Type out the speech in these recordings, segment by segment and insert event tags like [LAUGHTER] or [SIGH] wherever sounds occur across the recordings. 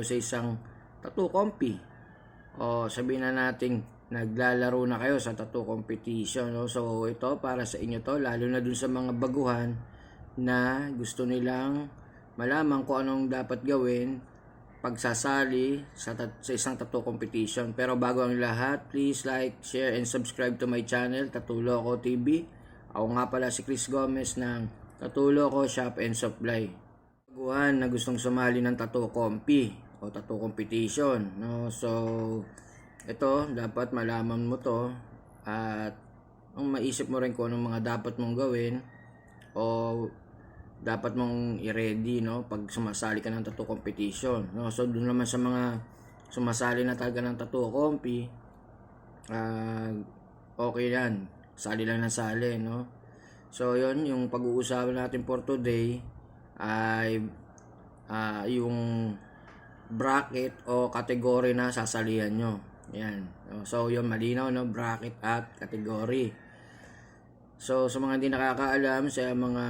kayo sa isang tattoo compy. O sabihin na natin naglalaro na kayo sa tattoo competition. No? So ito para sa inyo to lalo na dun sa mga baguhan na gusto nilang malaman kung anong dapat gawin pagsasali sa, tat- sa isang tattoo competition. Pero bago ang lahat, please like, share, and subscribe to my channel, Tatulo Ko TV. Ako nga pala si Chris Gomez ng Tatulo Ko Shop and Supply. Baguhan na gustong sumali ng tattoo compy o tattoo competition. No? So, ito, dapat malaman mo to at ang maisip mo rin kung anong mga dapat mong gawin o dapat mong i-ready no pag sumasali ka ng tattoo competition no so doon naman sa mga sumasali na talaga ng tattoo compy ah okay yan sali lang ng sali no so yon yung pag-uusapan natin for today ay ah yung bracket o kategory na sasalihan nyo yan so yun malinaw no bracket at category so sa mga hindi nakakaalam sa mga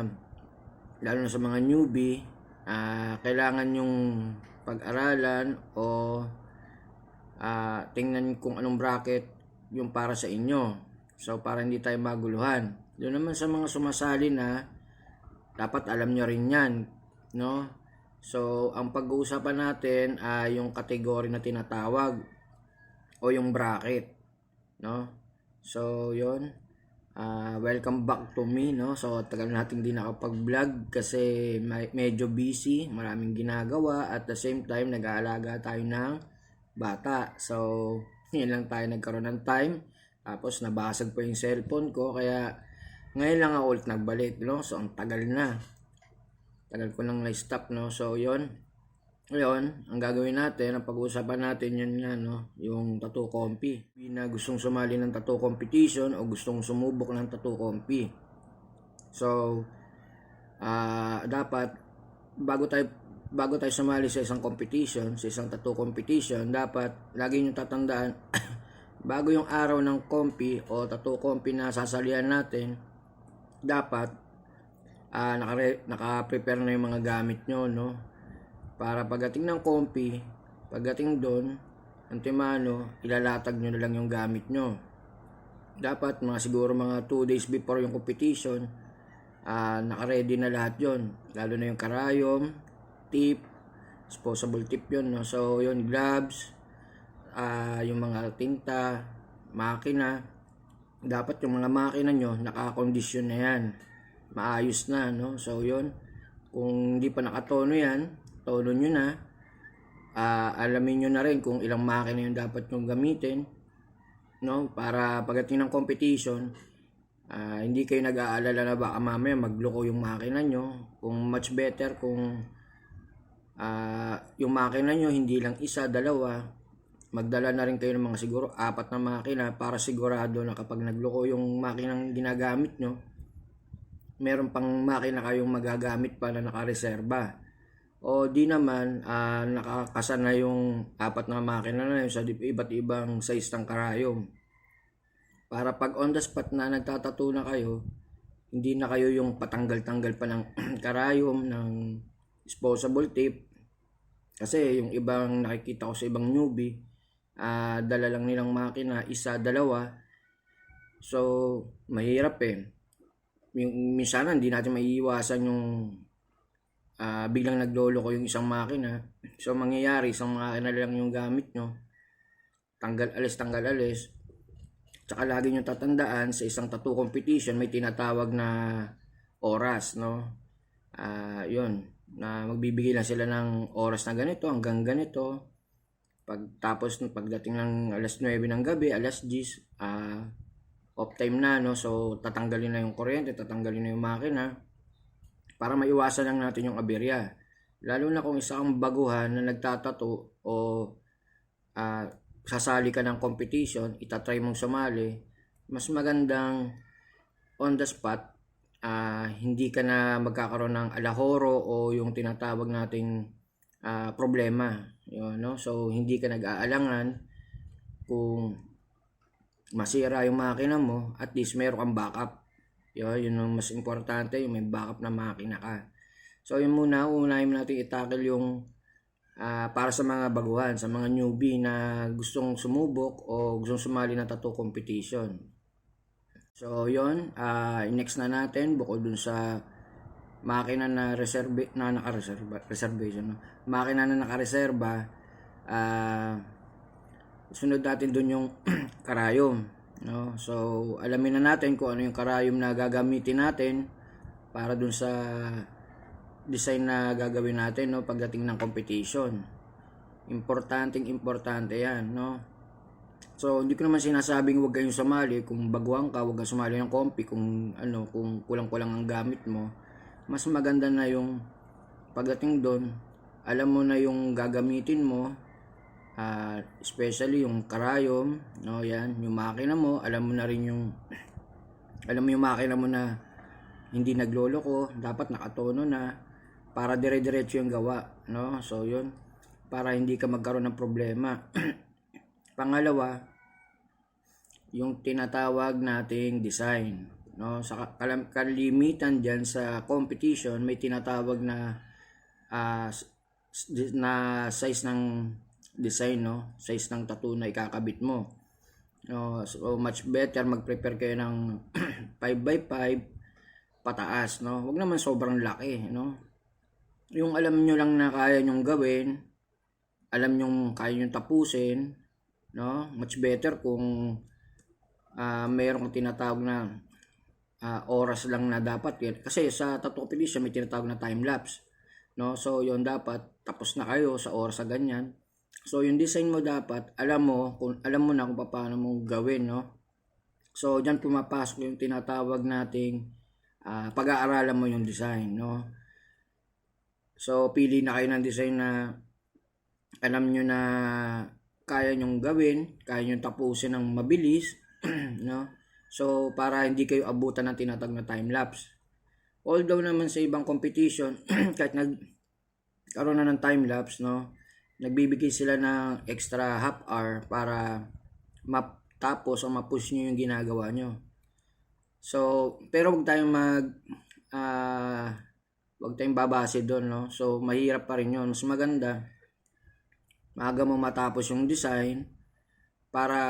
lalo na sa mga newbie, ah, kailangan yung pag-aralan o ah, tingnan kung anong bracket yung para sa inyo. So, para hindi tayo maguluhan. Doon naman sa mga sumasali na, dapat alam nyo rin yan. No? So, ang pag-uusapan natin ay yung kategory na tinatawag o yung bracket. No? So, yon Ah, welcome back to me, no? So, tagal natin din nakapag-vlog kasi medyo busy, maraming ginagawa at the same time nag-aalaga tayo ng bata. So, [LAUGHS] yun lang tayo nagkaroon ng time. Tapos nabasag pa yung cellphone ko kaya ngayon lang ako ulit nagbalik, no? So, ang tagal na. Tagal ko nang na-stop, no? So, yon ngayon, ang gagawin natin, ang pag-uusapan natin yun nga, no, yung tattoo compy. Hindi na gustong sumali ng tattoo competition o gustong sumubok ng tattoo compy. So, ah dapat, bago tayo, bago tayo sumali sa isang competition, sa isang tattoo competition, dapat, lagi nyo tatandaan, [COUGHS] bago yung araw ng compy o tattoo compy na sasalihan natin, dapat, ah naka, naka-prepare na yung mga gamit nyo, no? para pagdating ng compy, pagdating doon, antimano, ilalatag nyo na lang yung gamit nyo. Dapat mga siguro mga 2 days before yung competition, ah naka-ready na lahat yon Lalo na yung karayom, tip, disposable tip yon no? So, yon gloves, ah yung mga tinta, makina. Dapat yung mga makina nyo, naka-condition na yan. Maayos na, no? So, yon Kung hindi pa nakatono yan, tono nyo na. Ah, alamin nyo na rin kung ilang makina yung dapat nyong gamitin. No? Para pagdating ng competition, ah, hindi kayo nag-aalala na baka mamaya magloko yung makina nyo. Kung much better kung ah, yung makina nyo hindi lang isa, dalawa, magdala na rin kayo ng mga siguro apat na makina para sigurado na kapag nagloko yung makinang ginagamit nyo, meron pang makina kayong magagamit para nakareserba. O di naman, ah, nakakasan na yung apat na makina na yun sa iba't ibang size ng karayom. Para pag on the spot na nagtatato na kayo, hindi na kayo yung patanggal-tanggal pa ng [CLEARS THROAT] karayom, ng disposable tape. Kasi yung ibang nakikita ko sa ibang newbie, ah, dala lang nilang makina, isa, dalawa. So, mahirap eh. Yung, minsan hindi natin maiiwasan yung ah, biglang naglolo ko yung isang makina. So, mangyayari, isang makina lang yung gamit nyo. Tanggal alis, tanggal alis. Tsaka lagi nyo tatandaan sa isang tattoo competition, may tinatawag na oras, no? Ah, yun. Na magbibigay lang sila ng oras na ganito, hanggang ganito. Pag, tapos, pagdating ng alas 9 ng gabi, alas 10, ah, off time na, no? So, tatanggalin na yung kuryente, tatanggalin na yung makina para maiwasan lang natin yung aberya. Lalo na kung isa kang baguhan na nagtatato o ah, sasali ka ng competition, itatry mong sumali, mas magandang on the spot, ah, hindi ka na magkakaroon ng alahoro o yung tinatawag nating ah, problema. Yun, no? So, hindi ka nag-aalangan kung masira yung makina mo, at least meron kang backup. Yun, yun ang mas importante, yung may backup na makina ka. So, yun muna, unahin natin itakil yung ah, para sa mga baguhan, sa mga newbie na gustong sumubok o gustong sumali na tattoo competition. So, yon ah next na natin, bukod dun sa makina na reserve na naka-reserva reservation no? makina na nakareserba ah sunod natin dun yung [CLEARS THROAT] karayom no so alamin na natin kung ano yung karayom na gagamitin natin para dun sa design na gagawin natin no pagdating ng competition importanteng importante yan no So, hindi ko naman sinasabing huwag kayong sumali. Kung baguhan ka, huwag kang sumali ng kompi. Kung, ano, kung kulang-kulang ang gamit mo. Mas maganda na yung pagdating doon, alam mo na yung gagamitin mo. Ah, especially yung karayom. No, yan. Yung makina mo, alam mo na rin yung [CLEARS THROAT] alam mo yung makina mo na hindi nagloloko, dapat nakatono na para dire-diretso yung gawa, no? So, yun para hindi ka magkaroon ng problema. [CLEARS THROAT] Pangalawa, yung tinatawag nating design. No, sa kalimitan diyan sa competition may tinatawag na s- na size ng design no, size ng tattoo na ikakabit mo. No, so much better mag-prepare kayo ng [CLEARS THROAT] 5x5 pataas, no. Huwag naman sobrang laki, no. Yung alam nyo lang na kaya nyong gawin, alam nyong kaya nyong tapusin, no? Much better kung ah mayroong tinatawag na ah, oras lang na dapat. Kasi sa tattoo competition may tinatawag na time lapse. No? So, yon dapat tapos na kayo sa oras sa ganyan. So, yung design mo dapat, alam mo, kung alam mo na kung paano mo gawin, no? So, diyan pumapasok yung tinatawag nating ah, pag-aaralan mo yung design, no? So, pili na kayo ng design na alam nyo na kaya nyong gawin, kaya nyong tapusin ng mabilis, [CLEARS THROAT] no? So, para hindi kayo abutan ng tinatag na time lapse. Although naman sa ibang competition, [CLEARS THROAT] kahit nag karoon na ng time lapse, no? Nagbibigay sila ng extra half hour para matapos o mapush nyo yung ginagawa nyo. So, pero huwag tayong mag ah huwag tayong babase doon, no? So, mahirap pa rin yun. Mas maganda, maaga mo matapos yung design para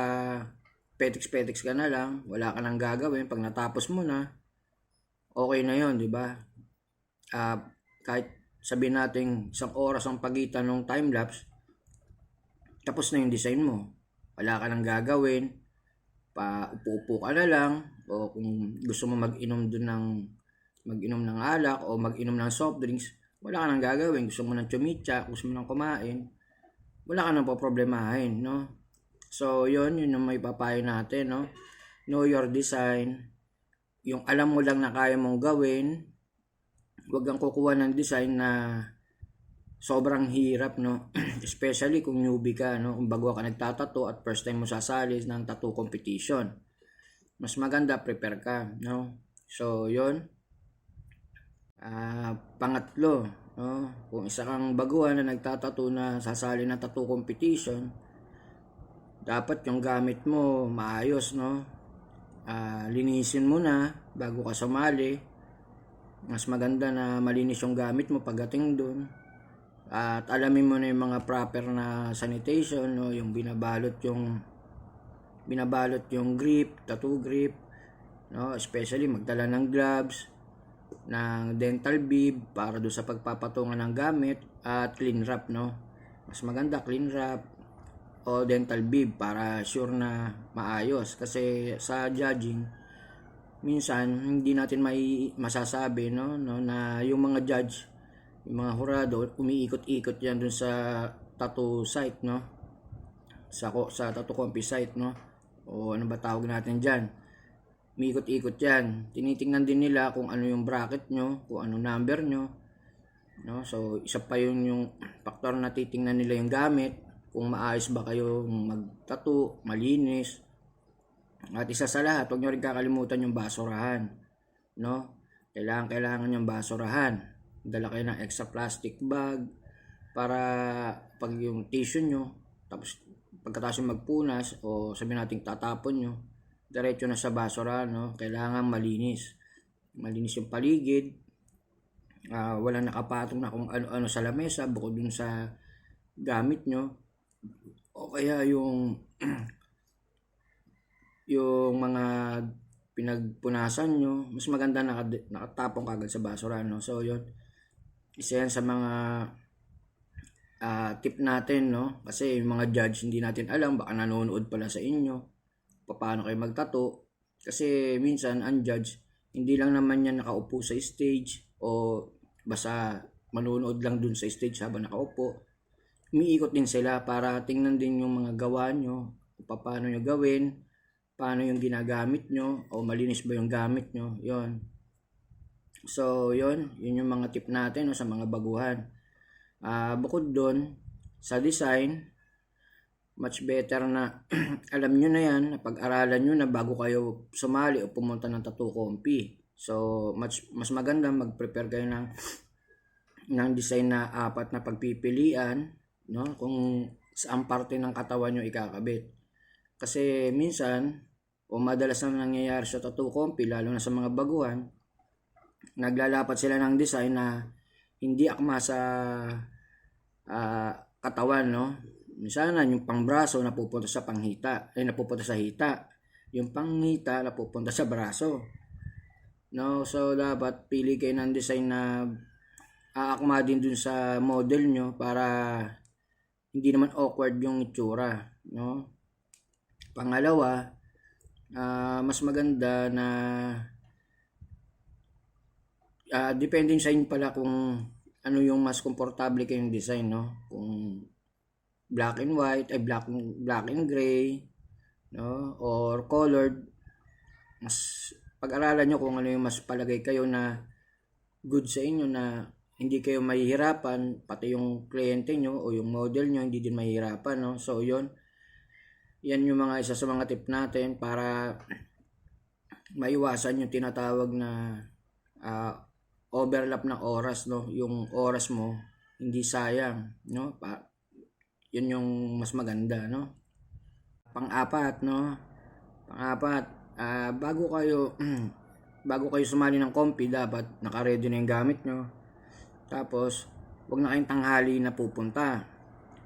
petiks-petiks ka na lang, wala ka nang gagawin. Pag natapos mo na, okay na yon di ba? Ah, kahit sabihin natin isang oras ang pagitan ng time lapse, tapos na yung design mo. Wala ka nang gagawin, pa upo-upo ka na lang, o kung gusto mo mag-inom dun ng mag-inom ng alak o mag-inom ng soft drinks, wala ka nang gagawin. Gusto mo ng chumitsa, gusto mo nang kumain, wala ka nang poproblemahin, no? So, yon yun yung may papayo natin, no? Know your design. Yung alam mo lang na kaya mong gawin, huwag kang kukuha ng design na sobrang hirap, no? [CLEARS THROAT] Especially kung newbie ka, no? Kung bago ka nagtatato at first time mo sasali ng tattoo competition. Mas maganda, prepare ka, no? So, yon Ah, pangatlo, no? Kung isa kang baguhan na nagtatato na sasali ng tattoo competition, dapat yung gamit mo maayos, no? Ah, linisin mo na bago ka sumali. Mas maganda na malinis yung gamit mo pagdating doon. At alamin mo na yung mga proper na sanitation, no? Yung binabalot yung binabalot yung grip, tattoo grip, no? Especially magdala ng gloves, ng dental bib para do sa pagpapatungan ng gamit at clean wrap, no? Mas maganda clean wrap o dental bib para sure na maayos kasi sa judging minsan hindi natin may masasabi no, no na yung mga judge yung mga hurado umiikot-ikot yan dun sa tattoo site no? Sa sa tattoo compy site no? O ano ba tawag natin diyan umiikot-ikot yan. Tinitingnan din nila kung ano yung bracket nyo kung ano number nyo no? So isa pa yun yung faktor na titingnan nila yung gamit kung maayos ba kayo magtato, malinis. At isa sa lahat, huwag nyo rin kakalimutan yung basurahan. No? Kailangan, kailangan yung basurahan. Dala kayo ng extra plastic bag para pag yung tissue nyo, tapos pagkatapos magpunas o sabihin natin tatapon nyo, diretso na sa basurahan. No? Kailangan malinis. Malinis yung paligid. Ah, wala nakapatong na kung ano-ano sa lamesa bukod dun sa gamit nyo o kaya yung [CLEARS THROAT] yung mga pinagpunasan nyo, mas maganda naka, nakatapong kagad sa basura, no? So, yun. Isa yan sa mga ah, tip natin, no? Kasi yung mga judge, hindi natin alam, baka nanonood pala sa inyo, paano kayo magtato. Kasi minsan, ang judge, hindi lang naman yan nakaupo sa stage o basta manonood lang dun sa stage habang nakaupo. Umiikot din sila para tingnan din yung mga gawa nyo, paano nyo gawin, paano yung ginagamit nyo, o malinis ba yung gamit nyo, yon So, yon yun yung mga tip natin no, sa mga baguhan. Ah, bukod doon, sa design, much better na [CLEARS THROAT] alam nyo na yan, pag-aralan nyo na bago kayo sumali o pumunta ng tattoo compy. So, much, mas maganda mag-prepare kayo ng ng design na apat na pagpipilian, no? Kung saan parte ng katawan nyo ikakabit. Kasi minsan, o madalas na nangyayari sa tattoo compy, lalo na sa mga baguhan, naglalapat sila ng design na hindi akma sa ah, katawan, no? Minsan yung pangbraso napupunta sa panghita, ay napupunta sa hita. Yung panghita napupunta sa braso. No, so dapat pili kayo ng design na aakma din dun sa model nyo para hindi naman awkward yung itsura, no? Pangalawa, ah, mas maganda na ah depende sa inyo pala kung ano yung mas komportable kayong design, no? Kung black and white, ay black, black and gray, no? Or colored, mas pag-aralan nyo kung ano yung mas palagay kayo na good sa inyo na hindi kayo mahihirapan, pati yung kliyente nyo o yung model nyo hindi din mahihirapan, no? So, yon yan yung mga isa sa mga tip natin para maiwasan yung tinatawag na ah, overlap ng oras, no? Yung oras mo, hindi sayang, no? Pa, yun yung mas maganda, no? Pang-apat, no? Pang-apat, ah, bago kayo [CLEARS THROAT] bago kayo sumali ng compy, dapat naka-ready na yung gamit nyo. Tapos, wag na kayong tanghali na pupunta.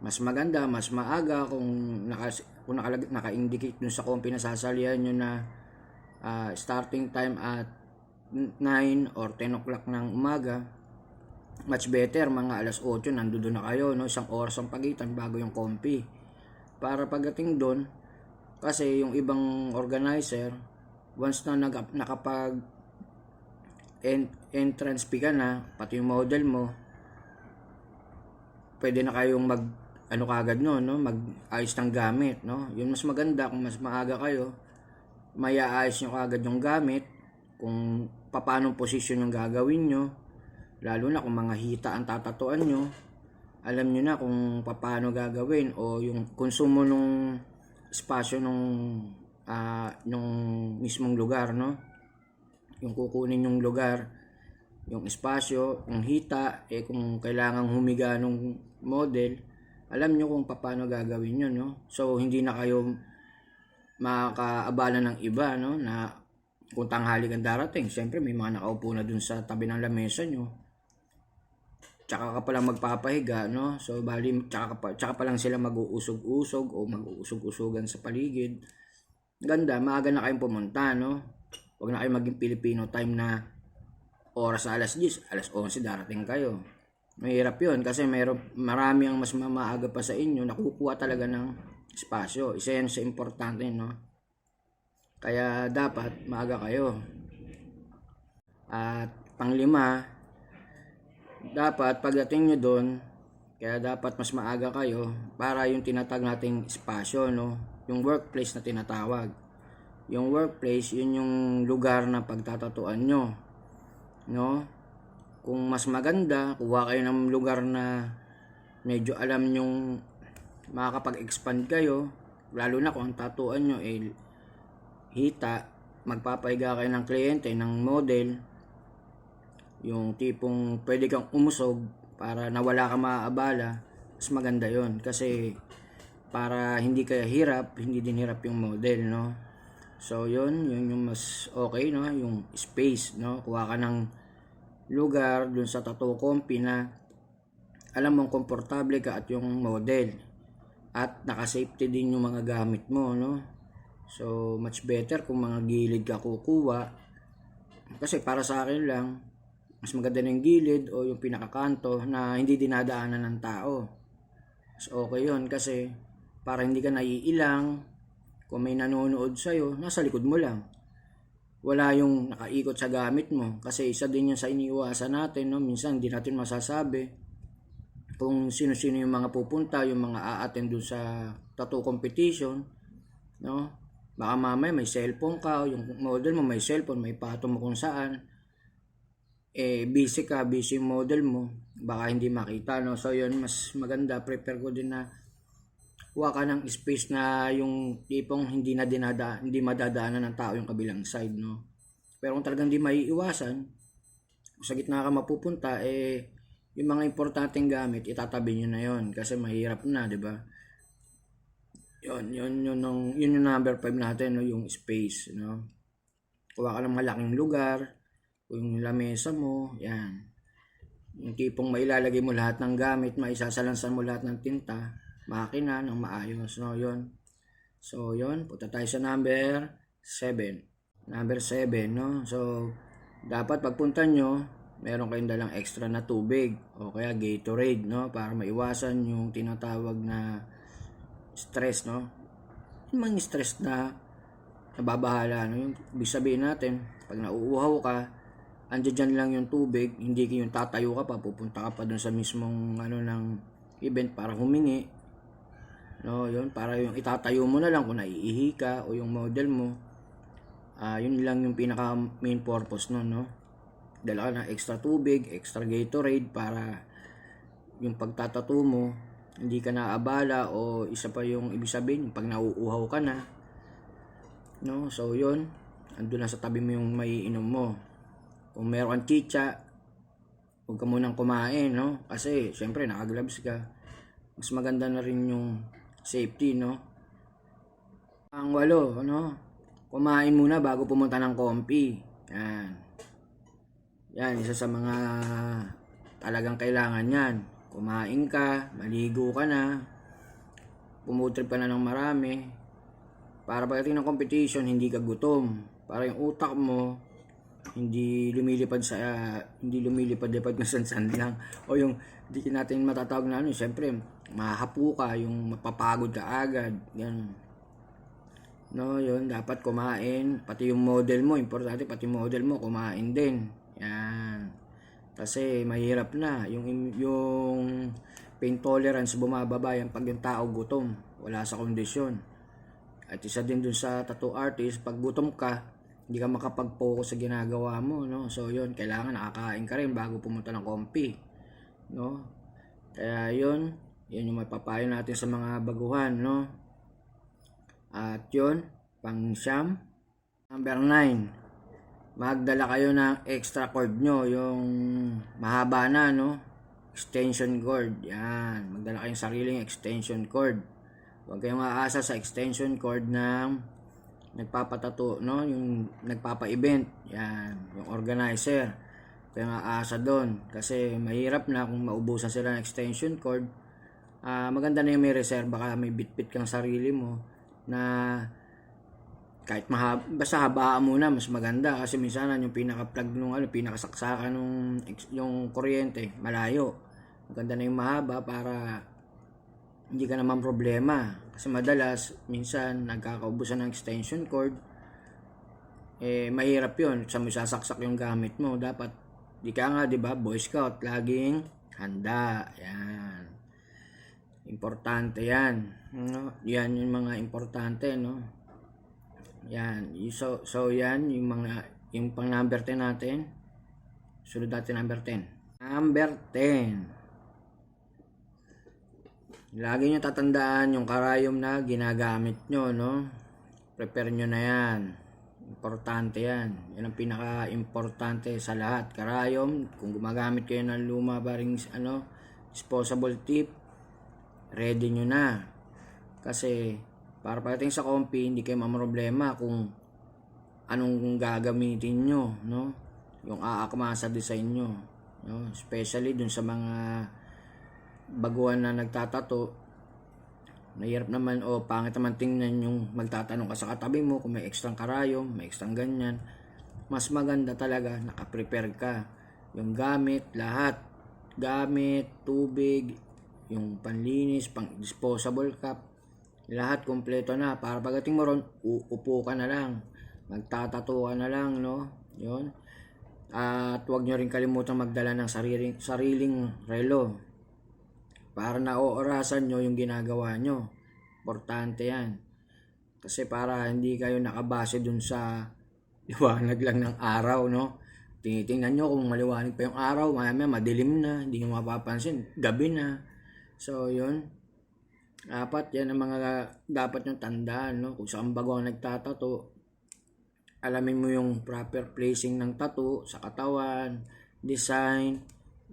Mas maganda, mas maaga kung naka, kung nakalag, naka-indicate dun sa compy na sasalihan nyo na ah, starting time at 9 or 10 o'clock ng umaga, much better, mga alas 8, nandoon na kayo, no? isang oras ang pagitan bago yung compy. Para pagdating doon, kasi yung ibang organizer, once na nag, nakapag en, entrance fee ka na, pati yung model mo, pwede na kayong mag ano kagad no, no, mag ayos ng gamit, no. Yun mas maganda kung mas maaga kayo, may aayos nyo kagad yung gamit, kung paano posisyon yung gagawin nyo, lalo na kung mga hita ang tatatuan nyo, alam nyo na kung paano gagawin o yung konsumo nung espasyo nung ah, nung mismong lugar, no? Yung kukunin yung lugar, yung espasyo, yung hita, eh kung kailangang humiga nung model, alam nyo kung paano gagawin yun, no? So, hindi na kayo makakaabala ng iba, no? Na kung tanghali kang darating, siyempre may mga nakaupo na dun sa tabi ng lamesa nyo. Tsaka ka palang magpapahiga, no? So, bali, tsaka, ka pa, tsaka pa lang sila mag-uusog-usog o mag-uusog-usugan sa paligid. Ganda, maaga na kayong pumunta, no? Huwag na kayong maging Filipino time na oras na alas 10, alas 11 darating kayo. Mahirap yun kasi mayroon, marami ang mas mamaaga pa sa inyo nakukuha talaga ng espasyo. Isa yan sa importante, no? Kaya dapat maaga kayo. At panglima, dapat pagdating nyo doon, kaya dapat mas maaga kayo para yung tinatag nating espasyo, no? Yung workplace na tinatawag. Yung workplace, yun yung lugar na pagtatatuan nyo. No? Kung mas maganda, kuha kayo ng lugar na medyo alam nyong makakapag-expand kayo, lalo na kung ang tatuan nyo eh hita, magpapahiga kayo ng kliyente, ng model, yung tipong pwede kang umusog para nawala ka maaabala, mas maganda yon kasi para hindi kaya hirap, hindi din hirap yung model, no? So, yun, yun yung mas okay, no? Yung space, no? Kuha ka ng lugar dun sa tattoo compy na alam mong komportable ka at yung model. At naka-safety din yung mga gamit mo, no? So, much better kung mga gilid ka kukuha. Kasi para sa akin lang, mas maganda yung gilid o yung pinakakanto na hindi dinadaanan ng tao. So, okay yun kasi para hindi ka naiilang, kung may nanonood sa'yo, nasa likod mo lang. Wala yung nakaikot sa gamit mo. Kasi isa din yun sa iniiwasan natin, no? Minsan hindi natin masasabi kung sino-sino yung mga pupunta, yung mga a-attend dun sa tattoo competition, no? Baka mamaya may cellphone ka, yung model mo may cellphone, may pato mo kung saan. Eh, busy ka, busy model mo, baka hindi makita, no? So, yun, mas maganda, prepare ko din na kuha ka ng space na yung tipong hindi na dinada, hindi madadaanan ng tao yung kabilang side, no? Pero kung talagang hindi maiiwasan, sa gitna ka mapupunta, eh, yung mga importanteng gamit, itatabi nyo na yon kasi mahirap na, di ba? Yun, yun, yun, yun, yun yung number 5 natin, no? yung space, no? Kuha ka ng malaking lugar, yung lamesa mo, yan. Yung tipong mailalagay mo lahat ng gamit, maisasalansan mo lahat ng tinta, makina ng maayos, no? Yun. So, yun. Punta tayo sa number 7. Number 7, no? So, dapat pagpunta nyo, meron kayong dalang extra na tubig o kaya Gatorade, no? Para maiwasan yung tinatawag na stress, no? Yung mga stress na nababahala, no? Yung ibig sabihin natin, pag nauuhaw ka, andyan dyan lang yung tubig, hindi yung tatayo ka pa, pupunta ka pa dun sa mismong ano ng event para humingi. No, yun, para yung itatayo mo na lang kung naiihi ka o yung model mo. Ah, yun lang yung pinaka main purpose no, no. Dala ka ng extra tubig, extra Gatorade para yung pagtatato mo, hindi ka naabala o isa pa yung ibig sabihin, pag nauuhaw ka na. No, so yun, andun lang sa tabi mo yung maiinom mo. Kung meron kang chicha, huwag ka munang kumain, no? Kasi, syempre, nakagloves ka. Mas maganda na rin yung safety, no? Ang walo, ano? Kumain muna bago pumunta ng kompi. Yan. Yan, isa sa mga talagang kailangan yan. Kumain ka, maligo ka na, pumutrip ka na ng marami. Para pagdating ng competition, hindi ka gutom. Para yung utak mo, hindi lumilipad sa hindi lumilipad-lipad [LAUGHS] na sansan lang o yung hindi natin matatawag na ano syempre mahapo ka yung mapapagod ka agad yan no yun dapat kumain. Pati yung model mo importante pati model mo kumain din. Yan. Kasi mahirap na. Yung yung pain tolerance bumababa yan pag yung tao gutom. Wala sa kondisyon. At isa din dun sa tattoo artist pag gutom ka hindi ka makapag-focus sa ginagawa mo, no? So, yun, kailangan nakakain ka rin bago pumunta ng kompi, no? Kaya, yun, yun yung mapapayo natin sa mga baguhan, no? At yun, pang siyam. Number 9, magdala kayo ng extra cord nyo, yung mahaba na, no? Extension cord, yan. Magdala kayong sariling extension cord. Huwag kayong aasa sa extension cord ng nagpapatato, no? Yung nagpapa-event, yan, yung organizer. Kaya nga asa doon kasi mahirap na kung maubusan sila ng extension cord. Ah, maganda na yung may reserva ka, may bitbit kang sarili mo na kahit mahaba, basta habaan muna mas maganda kasi minsan yung pinaka-plug nung ano, pinakasaksakan nung yung kuryente, malayo. Maganda na yung mahaba para hindi ka naman problema. Kasi madalas, minsan, nagkakaubusan ng extension cord. Eh, mahirap yon Sa mo yung gamit mo. Dapat, di ka nga, di ba, Boy Scout, laging handa. Yan. Importante yan. No? Yan yung mga importante, no? Yan. So, so yan, yung mga, yung pang number 10 natin. Sunod natin number 10. Number 10. Lagi nyo tatandaan yung karayom na ginagamit nyo, no? Prepare nyo na yan. Importante yan. Yan ang pinaka-importante sa lahat. Karayom, kung gumagamit kayo ng luma baring ano, disposable tip, ready nyo na. Kasi, para pagdating sa kompi, hindi kayo mamroblema kung anong gagamitin nyo, no? Yung aakma sa design nyo, no? Especially dun sa mga baguhan na nagtatato, mahirap naman o pangit naman tingnan yung magtatanong ka sa katabi mo kung may ekstrang karayom, may ekstrang ganyan. Mas maganda talaga nakaprepare ka. Yung gamit, lahat. Gamit, tubig, yung panlinis, pang disposable cup, lahat kompleto na. Para pagdating mo ron, uupo ka na lang. Magtatato ka na lang, no? Yun. At huwag nyo rin kalimutan magdala ng sariling, sariling relo para naoorasan nyo yung ginagawa nyo. Importante yan. Kasi para hindi kayo nakabase dun sa liwanag lang ng araw, no? Tinitingnan nyo kung maliwanag pa yung araw, maya madilim na, hindi nyo mapapansin, gabi na. So, yun. Apat, yan ang mga dapat nyo tandaan, no? Kung saan bago ang nagtatato, alamin mo yung proper placing ng tattoo sa katawan, design,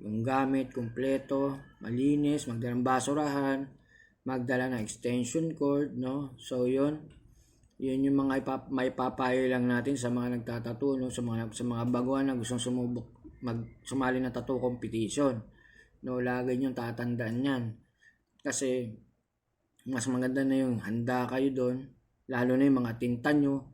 yung gamit, kumpleto, malinis, magdala ng basurahan, magdala ng extension cord, no? So, yun. Yun yung mga ipap may papayo lang natin sa mga nagtatato, no? Sa mga, sa mga baguhan na gustong sumubok, mag, sumali na tattoo competition. No, lagi yung tatandaan yan. Kasi, mas maganda na yung handa kayo doon, lalo na yung mga tinta nyo,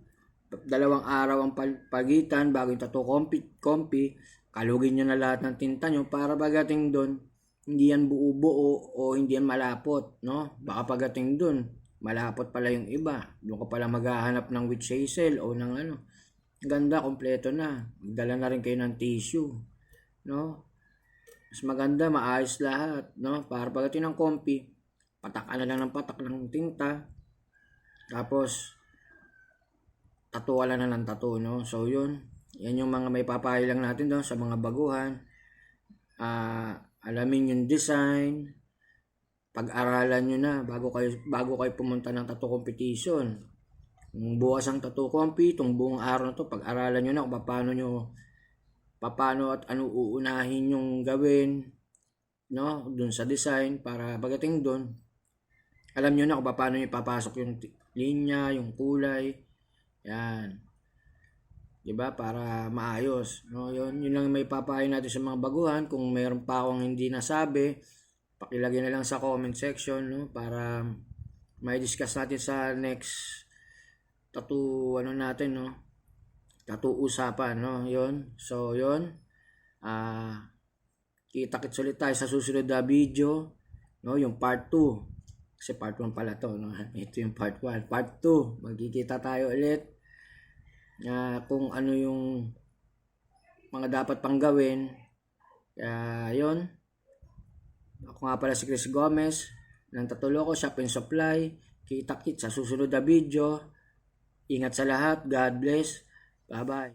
dalawang araw ang pagitan bago yung tattoo compi, compi kalugin nyo na lahat ng tinta nyo para pagdating doon hindi yan buo-buo o hindi yan malapot no? Baka pagdating doon malapot pala yung iba. Doon ka pala maghahanap ng witch hazel o ng ano. Ganda kompleto na. Magdala na rin kayo ng tissue no mas maganda maayos lahat no para pagdating ng compi patak ka na lang ng patak ng tinta tapos tatuwa lang na ng tattoo, no? So, yun. Yan yung mga may papayo lang natin doon sa mga baguhan. Ah, alamin yung design. Pag-aralan nyo na bago kayo, bago kayo pumunta ng tattoo competition. Kung bukas ang tattoo compi, itong buong araw na to, pag-aralan nyo na kung paano nyo, paano at ano uunahin yung gawin, no? Doon sa design, para pagdating doon, alam nyo na kung paano nyo ipapasok yung linya, yung kulay, yan. 'Di ba? Para maayos, no? 'Yun, 'yun lang may papayo natin sa mga baguhan. Kung mayroon pa akong hindi nasabi, pakilagay na lang sa comment section, no? Para may discuss natin sa next tattoo ano natin, no? Tattoo usapan, no? 'Yun. So, 'yun. Ah, kita-kits ulit tayo sa susunod na video, no? Yung part 2. Kasi part 1 pala to, no? [LAUGHS] Ito yung part 1. Part 2, magkikita tayo ulit. na kung ano yung mga dapat pang gawin. Kaya, yun. Ako nga pala si Chris Gomez ng Tatuloko Shop and Supply. Kita-kit sa susunod na video. Ingat sa lahat. God bless. Bye bye.